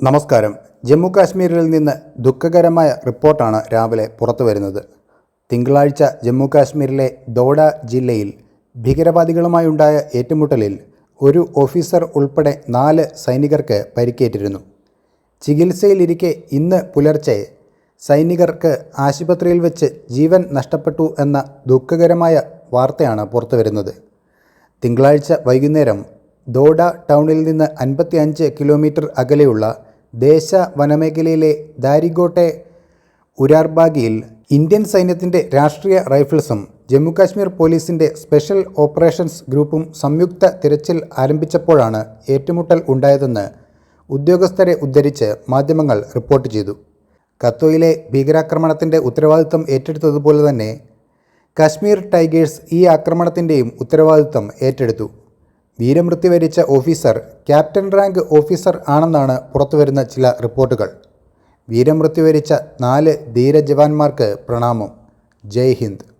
നമസ്കാരം. ജമ്മു കാശ്മീരിൽ നിന്ന് ദുഃഖകരമായ റിപ്പോർട്ടാണ് രാവിലെ പുറത്തു വരുന്നത്. തിങ്കളാഴ്ച ജമ്മു കാശ്മീരിലെ ദോഡ ജില്ലയിൽ ഭീകരവാദികളുമായുണ്ടായ ഏറ്റുമുട്ടലിൽ ഒരു ഓഫീസർ ഉൾപ്പെടെ നാല് സൈനികർക്ക് പരിക്കേറ്റിരുന്നു. ചികിത്സയിലിരിക്കെ ഇന്ന് പുലർച്ചെ സൈനികർക്ക് ആശുപത്രിയിൽ വെച്ച് ജീവൻ നഷ്ടപ്പെട്ടു എന്ന ദുഃഖകരമായ വാർത്തയാണ് പുറത്തുവരുന്നത് തിങ്കളാഴ്ച വൈകുന്നേരം ദോഡ ടൗണിൽ നിന്ന് അൻപത്തി അഞ്ച് കിലോമീറ്റർ അകലെയുള്ള ദേശ വനമേഖലയിലെ ദാരിഗോട്ടെ ഉരാർബാഗിയിൽ ഇന്ത്യൻ സൈന്യത്തിന്റെ രാഷ്ട്രീയ റൈഫിൾസും ജമ്മുകാശ്മീർ പോലീസിന്റെ സ്പെഷ്യൽ ഓപ്പറേഷൻസ് ഗ്രൂപ്പും സംയുക്ത തിരച്ചിൽ ആരംഭിച്ചപ്പോഴാണ് ഏറ്റുമുട്ടൽ ഉണ്ടായതെന്ന് ഉദ്യോഗസ്ഥരെ ഉദ്ധരിച്ച് മാധ്യമങ്ങൾ റിപ്പോർട്ട് ചെയ്തു. കത്തോയിലെ ഭീകരാക്രമണത്തിന്റെ ഉത്തരവാദിത്തം ഏറ്റെടുത്തതുപോലെ തന്നെ കശ്മീർ ടൈഗേഴ്സ് ഈ ആക്രമണത്തിന്റെയും ഉത്തരവാദിത്തം ഏറ്റെടുത്തു. വീരമൃത്യു വരിച്ച ഓഫീസർ ക്യാപ്റ്റൻ റാങ്ക് ഓഫീസർ ആണെന്നാണ് പുറത്തുവരുന്ന ചില റിപ്പോർട്ടുകൾ. വീരമൃത്യു വരിച്ച നാല് ധീരജവാന്മാർക്ക് പ്രണാമം. ജയ് ഹിന്ദ്.